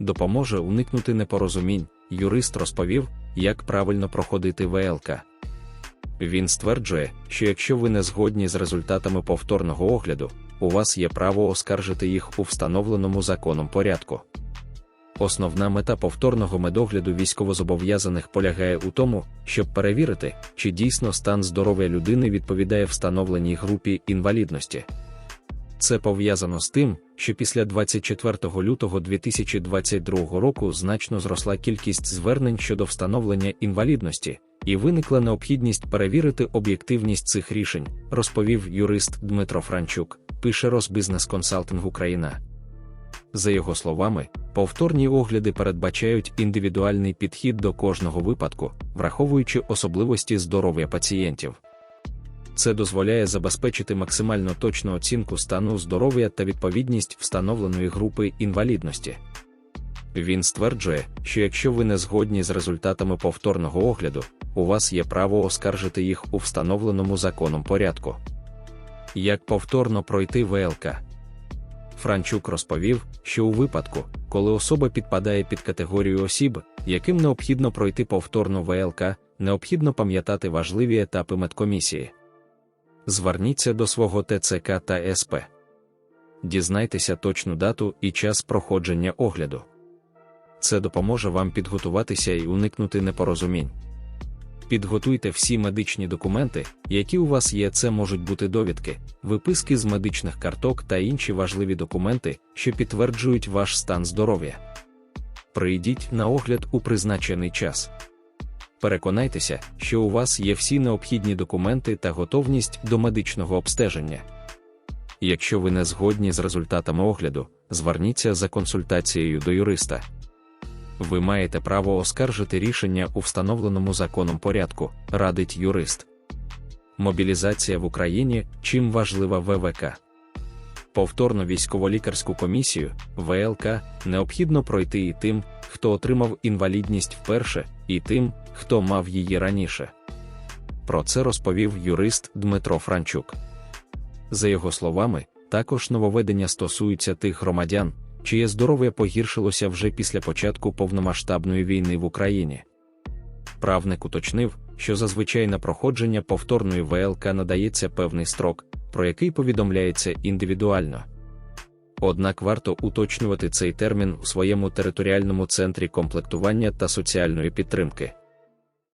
допоможе уникнути непорозумінь. Юрист розповів, як правильно проходити ВЛК. Він стверджує, що якщо ви не згодні з результатами повторного огляду, у вас є право оскаржити їх у встановленому законом порядку. Основна мета повторного медогляду військовозобов'язаних полягає у тому, щоб перевірити, чи дійсно стан здоров'я людини відповідає встановленій групі інвалідності. Це пов'язано з тим, що після 24 лютого 2022 року значно зросла кількість звернень щодо встановлення інвалідності, і виникла необхідність перевірити об'єктивність цих рішень, розповів юрист Дмитро Франчук, пише Росбізнес Консалтинг Україна. За його словами, повторні огляди передбачають індивідуальний підхід до кожного випадку, враховуючи особливості здоров'я пацієнтів. Це дозволяє забезпечити максимально точну оцінку стану здоров'я та відповідність встановленої групи інвалідності. Він стверджує, що якщо ви не згодні з результатами повторного огляду, у вас є право оскаржити їх у встановленому законом порядку. Як повторно пройти ВЛК? Франчук розповів, що у випадку, коли особа підпадає під категорію осіб, яким необхідно пройти повторну ВЛК, необхідно пам'ятати важливі етапи медкомісії. Зверніться до свого ТЦК та СП. Дізнайтеся точну дату і час проходження огляду. Це допоможе вам підготуватися і уникнути непорозумінь. Підготуйте всі медичні документи, які у вас є. Це можуть бути довідки, виписки з медичних карток та інші важливі документи, що підтверджують ваш стан здоров'я. Прийдіть на огляд у призначений час. Переконайтеся, що у вас є всі необхідні документи та готовність до медичного обстеження. Якщо ви не згодні з результатами огляду, зверніться за консультацією до юриста. Ви маєте право оскаржити рішення у встановленому законом порядку, радить юрист. Мобілізація в Україні чим важлива ВВК. Повторно військово-лікарську комісію ВЛК необхідно пройти і тим, хто отримав інвалідність вперше, і тим, хто мав її раніше. Про це розповів юрист Дмитро Франчук. За його словами, також нововведення стосуються тих громадян, чиє здоров'я погіршилося вже після початку повномасштабної війни в Україні. Правник уточнив, що зазвичай на проходження повторної ВЛК надається певний строк, про який повідомляється індивідуально. Однак варто уточнювати цей термін у своєму територіальному центрі комплектування та соціальної підтримки.